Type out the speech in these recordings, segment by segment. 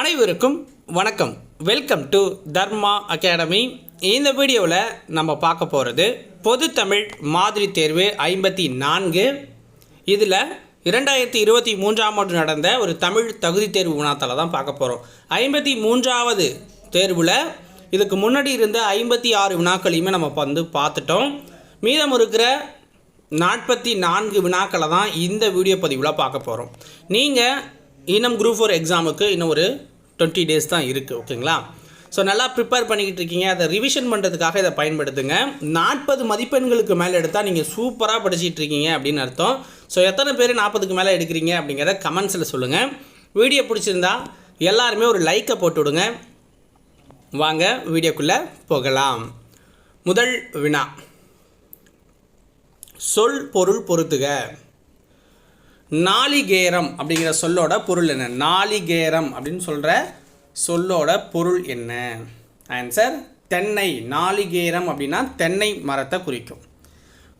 அனைவருக்கும் வணக்கம். Welcome to Dharma academy இந்த வீடியோவில் நம்ம பார்க்க போகிறது பொதுத்தமிழ் மாதிரி தேர்வு ஐம்பத்தி நான்கு. இதில் இரண்டாயிரத்தி இருபத்தி மூன்றாம் ஆண்டு நடந்த ஒரு தமிழ் தகுதி தேர்வு வினாத்தால் தான் பார்க்க போகிறோம் ஐம்பத்தி மூன்றாவது தேர்வில் இதுக்கு முன்னாடி இருந்த ஐம்பத்தி ஆறு வினாக்களையுமே நம்ம வந்து பார்த்துட்டோம். மீதம் இருக்கிற நாற்பத்தி நான்கு வினாக்களை தான் இந்த வீடியோ பதிவில் பார்க்க போகிறோம் நீங்கள் இன்னும் குரூப் ஃபோர் எக்ஸாமுக்கு இன்னும் ஒரு டுவெண்ட்டி டேஸ் தான் இருக்குது ஓகேங்களா ஸோ நல்லா ப்ரிப்பேர் பண்ணிக்கிட்டு இருக்கீங்க. அதை ரிவிஷன் பண்ணுறதுக்காக இதை பயன்படுத்துங்க. நாற்பது மதிப்பெண்களுக்கு மேலே எடுத்தால் நீங்கள் சூப்பராக படிச்சிட்டு இருக்கீங்க அப்படின்னு அர்த்தம். ஸோ எத்தனை பேர் நாற்பதுக்கு மேலே எடுக்கிறீங்க அப்படிங்கிறத கமெண்ட்ஸில் சொல்லுங்கள் வீடியோ பிடிச்சிருந்தா எல்லாருமே ஒரு லைக்கை போட்டு விடுங்க. வாங்க வீடியோக்குள்ளே போகலாம். முதல் வினா. சொல் பொருள் பொருத்துக. நாளிகேரம் அப்படிங்கிற சொல்லோட பொருள் என்ன? நாளிகேரம் அப்படின்னு சொல்கிற சொல்லோட பொருள் என்ன? ஆன்சர் தென்னை. நாளிகேரம் அப்படின்னா தென்னை மரத்தை குறிக்கும்.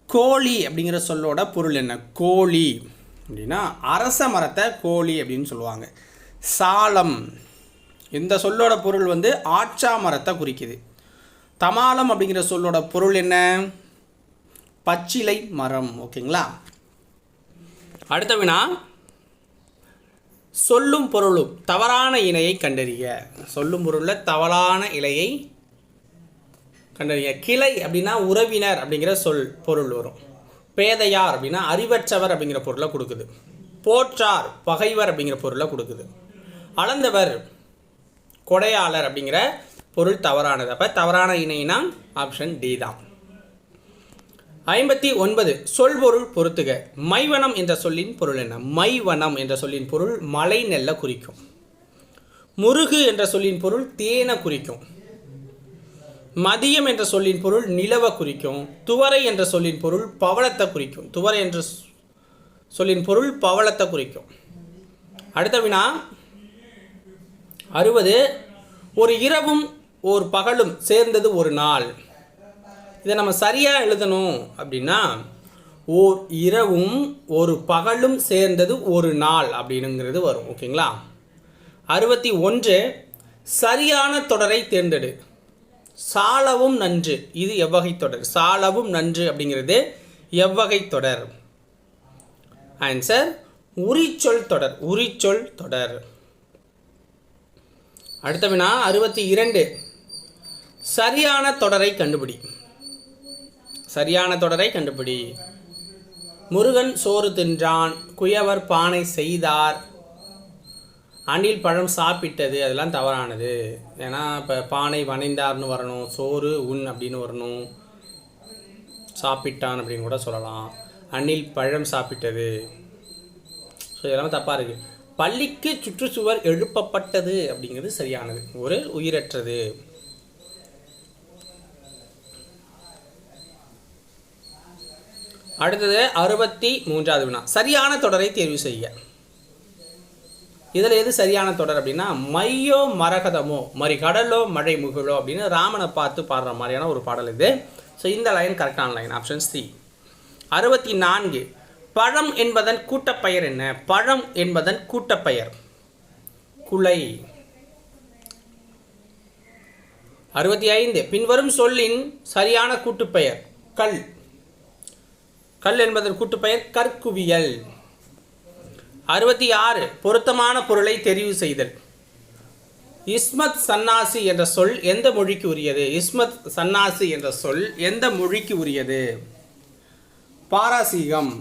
கோழி அப்படிங்கிற சொல்லோட பொருள் என்ன? கோழி அப்படின்னா அரச மரத்தை கோழி அப்படின்னு சொல்லுவாங்க. சாலம் இந்த சொல்லோட பொருள் வந்து ஆட்சா மரத்தை குறிக்குது. தமாலம் அப்படிங்கிற சொல்லோட பொருள் என்ன? பச்சிலை மரம். ஓகேங்களா? அடுத்த வினா. சொல்லும் பொருளும் தவறான இணையை கண்டறிய சொல்லும் பொருளில் தவறான இலையை கண்டறிய கிளை அப்படின்னா உறவினர் அப்படிங்கிற சொல் பொருள் வரும். பேதையார் அப்படின்னா அறிவற்றவர் அப்படிங்கிற பொருளை கொடுக்குது. போற்றார் பகைவர் அப்படிங்கிற பொருளை கொடுக்குது. அளந்தவர் கொடையாளர் அப்படிங்கிற பொருள் தவறானது. அப்போ தவறான இணைனா ஆப்ஷன் டி தான். ஐம்பத்தி ஒன்பது சொல்பொருள் பொறுத்துக மைவனம் என்ற சொல்லின் பொருள் என்ன? மைவனம் என்ற சொல்லின் பொருள் மலை நெல்ல குறிக்கும். முருகு என்ற சொல்லின் பொருள் தேனை குறிக்கும். மதியம் என்ற சொல்லின் பொருள் நிலவை குறிக்கும். துவரை என்ற சொல்லின் பொருள் பவளத்தை குறிக்கும். துவரை என்ற சொ- சொல்லின் பொருள் பவளத்தை குறிக்கும். அடுத்த வினா அறுபது. ஒரு இரவும் ஒரு பகலும் சேர்ந்தது ஒரு நாள். இதை நம்ம சரியாக எழுதணும் அப்படின்னா ஓர் இரவும் ஒரு பகலும் சேர்ந்தது ஒரு நாள் அப்படின்னுங்கிறது வரும் ஓகேங்களா? அறுபத்தி ஒன்று சரியான தொடரை தேர்ந்தெடு. சாலவும் நன்று இது எவ்வகை தொடர்? சாலவும் நன்று அப்படிங்கிறது எவ்வகை தொடர்? ஆன்சர் உரிச்சொல் தொடர் உரிச்சொல் தொடர். அடுத்த வினா அறுபத்தி இரண்டு சரியான தொடரை கண்டுபிடி. சரியான தொடரை கண்டுபிடி. முருகன் சோறு தின்றான் குயவர் பானை செய்தார். அணில் பழம் சாப்பிட்டது அதெல்லாம் தவறானது. ஏன்னா இப்போ பானை வனைந்தார்னு வரணும் சோறு உண் அப்படின்னு வரணும். சாப்பிட்டான் அப்படின்னு கூட சொல்லலாம். அணில் பழம் சாப்பிட்டது. ஸோ இதெல்லாம் தப்பாக இருக்குது பள்ளிக்கு சுற்றுச்சுவர் எழுப்பப்பட்டது அப்படிங்கிறது சரியானது. ஒரு உயிரற்றது. அடுத்தது அறுபத்தி மூன்றாவது வினா. சரியான தொடரை தேர்வு செய்ய இதில் எது சரியான தொடர் அப்படின்னா மையோ மரகதமோ மறி கடலோ மழை முகிலோ அப்படின்னு ராமனை பார்த்து பாடுற மாதிரியான ஒரு பாடல் இது. ஸோ இந்த லைன் கரெக்டான லைன் ஆப்ஷன் சி அறுபத்தி நான்கு பழம் என்பதன் கூட்டப்பெயர் என்ன? பழம் என்பதன் கூட்டப்பெயர். குலை. அறுபத்தி ஐந்து. பின்வரும் சொல்லின் சரியான கூட்டுப்பெயர் கல். கல் என்பதன் கூட்டுப்பெயர் கற்குவியல். அறுபத்தி ஆறு பொருத்தமான பொருளை தெரிவு செய்தல். இஸ்மத் சன்னாசி என்ற சொல் எந்த மொழிக்கு உரியது? இஸ்மத் சன்னாசி என்ற சொல் எந்த மொழிக்கு உரியது? பாராசீகம்.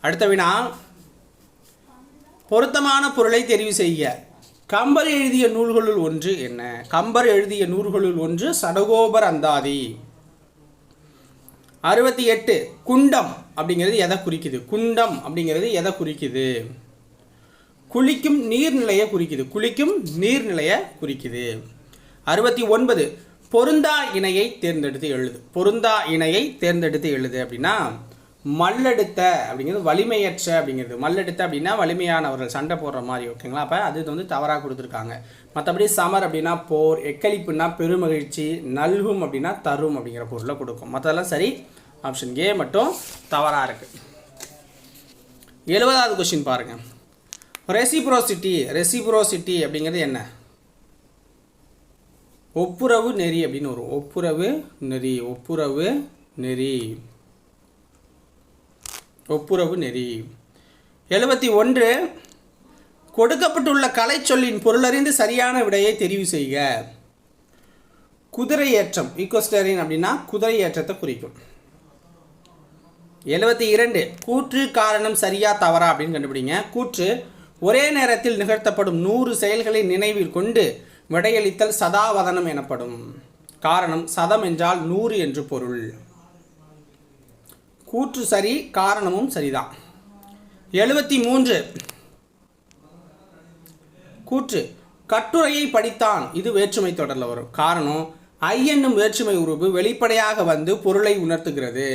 அடுத்த வினா பொருத்தமான பொருளை தெரிவு செய்ய கம்பர் எழுதிய நூல்களுள் ஒன்று என்ன? கம்பர் எழுதிய நூல்களுள் ஒன்று சடகோபர் அந்தாதி. அறுபத்தி எட்டு குண்டம் அப்படிங்கிறது எதை குறிக்குது? குண்டம் அப்படிங்கிறது எதை குறிக்குது? குளிக்கும் நீர்நிலையை குறிக்குது. குளிக்கும் நீர்நிலையை குறிக்குது. அறுபத்தி ஒன்பது பொருந்தா இணையை தேர்ந்தெடுத்து எழுது. பொருந்தா இணையை தேர்ந்தெடுத்து எழுது அப்படின்னா மல்லெடுத்த அப்படிங்கிறது வலிமையற்ற அப்படிங்கிறது. மல்லெடுத்த அப்படின்னா வலிமையானவர்கள் சண்டை போடுற மாதிரி ஓகேங்களா அப்போ அது வந்து தவறாக கொடுத்துருக்காங்க. மற்றபடி சமர் அப்படின்னா போர் எக்களிப்புன்னா பெருமகிழ்ச்சி நல்கும் அப்படின்னா தரும் அப்படிங்கிற பொருளை கொடுக்கும். மற்றதெல்லாம் சரி ஆப்ஷன் ஏ மட்டும் தவறாக இருக்குது எழுபதாவது கொஸ்டின் பாருங்கள் ரெசிப்ரோசிட்டி ரெசிப்ரோசிட்டி அப்படிங்கிறது என்ன? ஒப்புரவு நெறி அப்படின்னு வரும். ஒப்புரவு நெறி ஒப்புரவு நெறி. ஒப்புரவு நெறி. எழுபத்தி ஒன்று கொடுக்கப்பட்டுள்ள கலைச்சொல்லின் பொருளறிந்து சரியான விடையை தெரிவு செய்க. குதிரை ஏற்றம் ஈக்கோஸ்டரின் அப்படின்னா குதிரை ஏற்றத்தை குறிக்கும். எழுபத்தி இரண்டு கூற்று காரணம் சரியா தவறா அப்படின்னு கண்டுபிடிங்க. கூற்று ஒரே நேரத்தில் நிகழ்த்தப்படும் நூறு செயல்களை நினைவில் கொண்டு விடையளித்தல் சதாவதனம் எனப்படும். காரணம் சதம் என்றால் நூறு என்று பொருள். கூற்று சரி காரணமும் சரிதான். எழுபத்தி மூன்று கூற்று கட்டுரையை படித்தான். இது வேற்றுமை தொடரில் வரும். காரணம் ஐ என்னும் வேற்றுமை உருவு வெளிப்படையாக வந்து பொருளை உணர்த்துகிறது.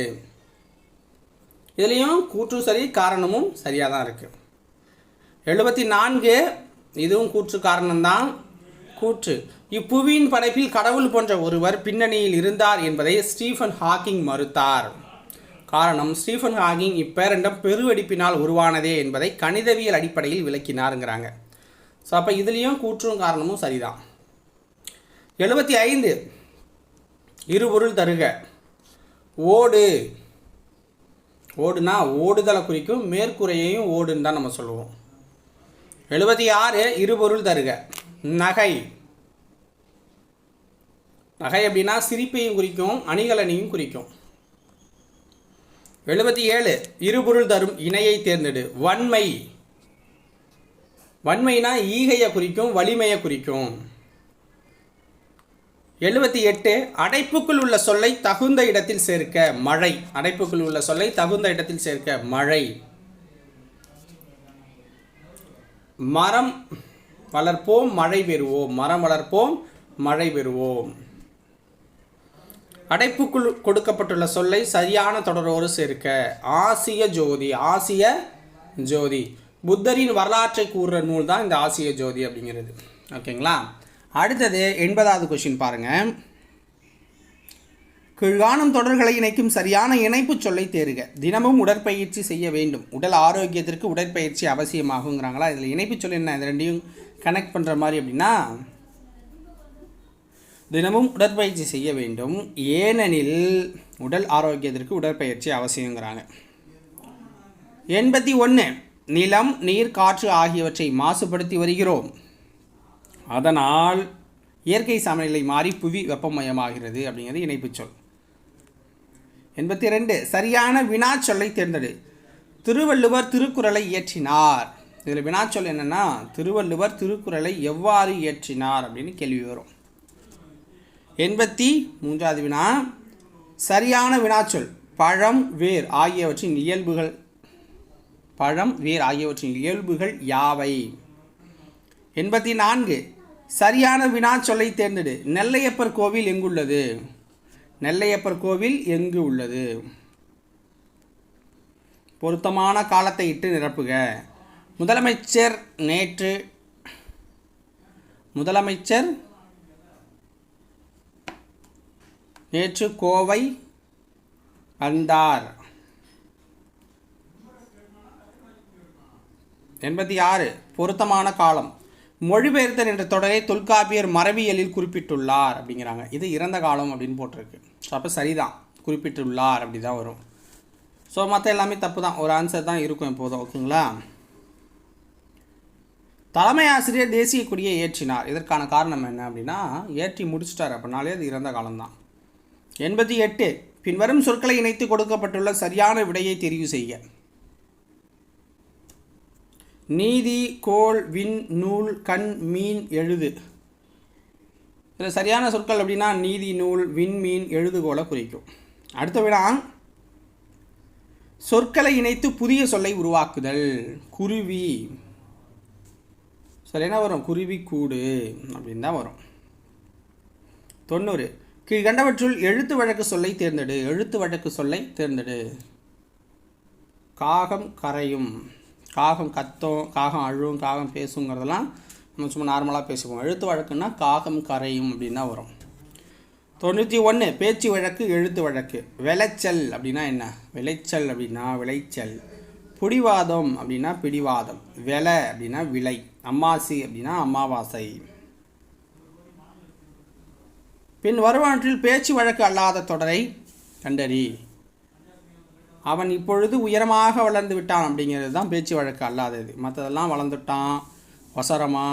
இதுலேயும் கூற்று சரி காரணமும் சரியாக தான் இருக்குது எழுபத்தி நான்கு இதுவும் கூற்று காரணம்தான். கூற்று இப்புவியின் படைப்பில் கடவுள் போன்ற ஒருவர் பின்னணியில் இருந்தார் என்பதை ஸ்டீஃபன் ஹாக்கிங் மறுத்தார். காரணம் ஸ்டீஃபன் ஹாக்கிங் இப்பேரண்டம் பெருவெடிப்பினால் உருவானதே என்பதை கணிதவியல் அடிப்படையில் விளக்கினாருங்கிறாங்க. ஸோ அப்போ இதுலேயும் கூற்றும் காரணமும் சரிதான். எழுபத்தி ஐந்து. இருபொருள் தருக. ஓடு. ஓடுனா ஓடுதலை குறிக்கும் மேற்கூரையையும் ஓடுன்னு தான் நம்ம சொல்லுவோம். எழுபத்தி ஆறு இருபொருள் தருக. நகை. நகை அப்படின்னா சிரிப்பையும் குறிக்கும் அணிகலனையும் குறிக்கும். எழுபத்தி ஏழு இருபொருள் தரும் இணையை தேர்ந்தெடு. வன்மை. வன்மைனா ஈகையை குறிக்கும் வலிமையை குறிக்கும். எழுபத்தி எட்டு அடைப்புக்குள் உள்ள சொல்லை தகுந்த இடத்தில் சேர்க்க மழை. அடைப்புக்குள் உள்ள சொல்லை தகுந்த இடத்தில் சேர்க்க மழை. மரம் வளர்ப்போம் மழை பெறுவோம். மரம் வளர்ப்போம் மழை பெறுவோம். அடைப்புக்குள் கொடுக்கப்பட்டுள்ள சொல்லை சரியான தொடரோடு சேர்க்க. ஆசிய ஜோதி ஆசிய ஜோதி. புத்தரின் வரலாற்றை கூறுற நூல் தான் இந்த ஆசிய ஜோதி அப்படிங்கிறது. ஓகேங்களா அடுத்தது எண்பதாவது கொஷின் பாருங்கள் கீழ்காணும் தொடர்களை இணைக்கும் சரியான இணைப்பு சொல்லை தேருக. தினமும் உடற்பயிற்சி செய்ய வேண்டும். உடல் ஆரோக்கியத்திற்கு உடற்பயிற்சி அவசியமாகுங்கிறாங்களா? இதில் இணைப்பு சொல் என்ன? இது ரெண்டையும் கனெக்ட் பண்ணுற மாதிரி அப்படின்னா தினமும் உடற்பயிற்சி செய்ய வேண்டும். ஏனெனில் உடல் ஆரோக்கியத்திற்கு உடற்பயிற்சி அவசியங்கிறாங்க. எண்பத்தி ஒன்று நிலம் நீர் காற்று ஆகியவற்றை மாசுபடுத்தி வருகிறோம். அதனால் இயற்கை சமநிலை மாறி புவி வெப்பமயமாகிறது அப்படிங்கிறது இணைப்பு சொல். எண்பத்தி ரெண்டு சரியான வினாச்சொல்லை தேர்ந்தெடு. திருவள்ளுவர் திருக்குறளை இயற்றினார். இதில் வினாச்சொல் என்னென்னா திருவள்ளுவர் திருக்குறளை எவ்வாறு இயற்றினார் அப்படின்னு கேள்வி வரும். எண்பத்தி மூன்றாவது வினா சரியான வினாச்சொல் பழம் வேர் ஆகியவற்றின் இயல்புகள் பழம் வேர் ஆகியவற்றின் இயல்புகள் யாவை? எண்பத்தி நான்கு சரியான வினா சொல்லை தேர்ந்தெடு. நெல்லையப்பர் கோவில் எங்குள்ளது? நெல்லையப்பர் கோவில் எங்கு உள்ளது? பொருத்தமான காலத்தை இட்டு நிரப்புக. முதலமைச்சர் நேற்று முதலமைச்சர் நேற்று கோவை வந்தார். எண்பத்தி ஆறு பொருத்தமான காலம். மொழிபெயர்த்தல் என்ற தொடரை தொல்காப்பியர் மரபியலில் குறிப்பிட்டுள்ளார் அப்படிங்கிறாங்க. இது இறந்த காலம் அப்படின்னு போட்டிருக்கு. ஸோ அப்போ சரிதான். குறிப்பிட்டுள்ளார் அப்படி தான் வரும். ஸோ மற்ற எல்லாமே தப்பு தான் ஒரு ஆன்சர் தான் இருக்கும் எப்போதும். ஓகேங்களா தலைமை ஆசிரியர் தேசிய கொடியை ஏற்றினார். இதற்கான காரணம் என்ன அப்படின்னா ஏற்றி முடிச்சிட்டார். அப்படின்னாலே அது இறந்த காலம்தான். எண்பத்தி எட்டு பின்வரும் சொற்களை இணைத்து கொடுக்கப்பட்டுள்ள சரியான விடையை தெரிவு செய்ய நீதி கோள் விண் நூல் கண் மீன் எழுது. இதில் சரியான சொற்கள் அப்படின்னா நீதி நூல் விண்மீன் எழுதுகோலை குறிக்கும். அடுத்த விடா சொற்களை இணைத்து புதிய சொல்லை உருவாக்குதல். குருவி. சரி என்ன வரும்? குருவி கூடு அப்படின்னு தான் வரும். தொண்ணூறு. கீழ்கண்டவற்றுள் எழுத்து வழக்கு சொல்லை தேர்ந்தெடு. எழுத்து வழக்கு சொல்லை தேர்ந்தெடு. காகம் கரையும். காகம் கத்தும் காகம் அழுவும் காகம் பேசுங்கிறதெல்லாம் நம்ம சும்மா நார்மலாக பேசுவோம் எழுத்து வழக்குன்னா காகம் கரையும் அப்படின்னா வரும். தொண்ணூற்றி ஒன்று பேச்சு வழக்கு எழுத்து வழக்கு. விளைச்சல் அப்படின்னா என்ன? விளைச்சல் அப்படின்னா விளைச்சல். பிடிவாதம் அப்படின்னா பிடிவாதம். விலை அப்படின்னா விலை. அம்மாசி அப்படின்னா அமாவாசை பின் வருவாற்றில் பேச்சு வழக்கு அல்லாத தொடரை கண்டறி. அவன் இப்பொழுது உயரமாக வளர்ந்து விட்டான் அப்படிங்கிறது தான் பேச்சு வழக்கு அல்லாதது. மற்றதெல்லாம் வளர்ந்துட்டான். வசரமா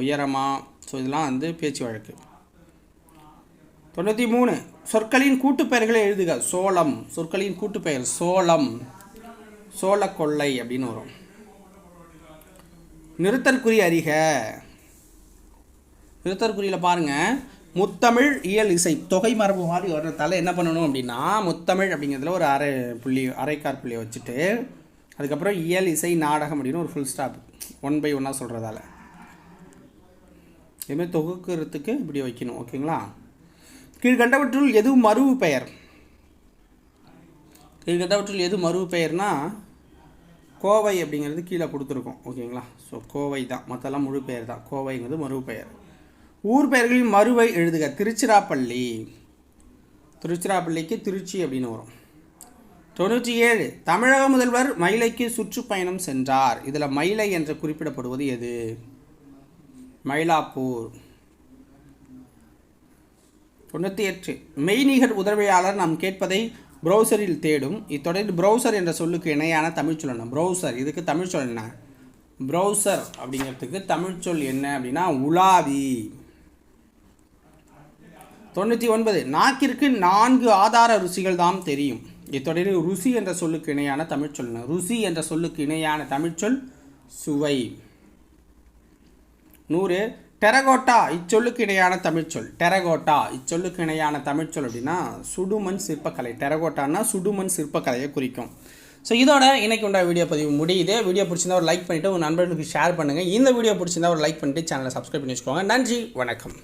உயரமா ஸோ இதெல்லாம் வந்து பேச்சு வழக்கு. தொண்ணூற்றி மூணு சொற்களின் கூட்டுப்பெயர்களை எழுதுக. சோளம் சொற்களின் கூட்டுப்பெயர் சோளம். சோளக்கொள்ளை அப்படின்னு வரும். நிறுத்தற்குறி அறிக. நிறுத்தற்குறியில் பாருங்கள் முத்தமிழ் இயல் இசை தொகை மரபு மாதிரி வர்றதால என்ன பண்ணணும் அப்படின்னா முத்தமிழ் அப்படிங்கிறதுல ஒரு அரை புள்ளி அரைக்கார் புள்ளியை வச்சுட்டு அதுக்கப்புறம் இயல் இசை நாடகம் அப்படின்னு ஒரு ஃபுல் ஸ்டாப் ஒன் பை ஒன்னாக சொல்கிறதால இதுமாதிரி தொகுக்கிறதுக்கு இப்படி வைக்கணும் ஓகேங்களா? கீழ்கண்டவற்றுள் எது மறுவு பெயர்? கீழ்கண்டவற்றுள் எது மறுவு பெயர்னா கோவை அப்படிங்கிறது கீழே கொடுத்துருக்கோம் ஓகேங்களா? ஸோ கோவை தான் மற்றெல்லாம் முழு பெயர் தான் கோவைங்கிறது மறுவு பெயர். ஊர் பெயர்களின் மறுவை எழுதுக. திருச்சிராப்பள்ளி. திருச்சிராப்பள்ளிக்கு திருச்சி அப்படின்னு வரும். தொண்ணூற்றி ஏழு. தமிழக முதல்வர் மயிலைக்கு சுற்றுப்பயணம் சென்றார். இதில் மயிலை என்று குறிப்பிடப்படுவது எது? மயிலாப்பூர். தொண்ணூற்றி எட்டு. மெய்நிகர் உதவியாளர் நாம் கேட்பதை ப்ரௌசரில் தேடும். இத்தொடரில் ப்ரௌசர் என்ற சொல்லுக்கு இணையான தமிழ் சொல் என்ன ப்ரௌசர். இதுக்கு தமிழ் சொல் என்ன? ப்ரௌசர் அப்படிங்கிறதுக்கு தமிழ் சொல் என்ன அப்படின்னா உலாவி. தொண்ணூற்றி ஒன்பது நாக்கிற்கு நான்கு ஆதார ருசிகள் தான் தெரியும். இத்தொடரில் ருசி என்ற சொல்லுக்கு இணையான தமிழ்ச்சொல் ருசி என்ற சொல்லுக்கு இணையான தமிழ்ச்சொல் சுவை. நூறு டெரகோட்டா இச்சொல்லுக்கு இணையான தமிழ்ச்சொல் டெரகோட்டா இச்சொல்லுக்கு இணையான தமிழ்ச்சொல் அப்படின்னா சுடுமண் சிற்பக்கலை. டெரகோட்டான்னா சுடுமண் சிற்பக்கலையை குறிக்கும். ஸோ இதோட இன்னைக்கு உண்டா வீடியோ பதிவு முடியுது. வீடியோ பிடிச்சிருந்தா ஒரு லைக் பண்ணிவிட்டு உங்கள் நண்பர்களுக்கு ஷேர் பண்ணுங்கள் இந்த வீடியோ பிடிச்சிருந்தா ஒரு லைக் பண்ணிவிட்டு சேனலை சப்ஸ்கிரைப் பண்ணி வச்சுக்கோங்க. நன்றி வணக்கம்.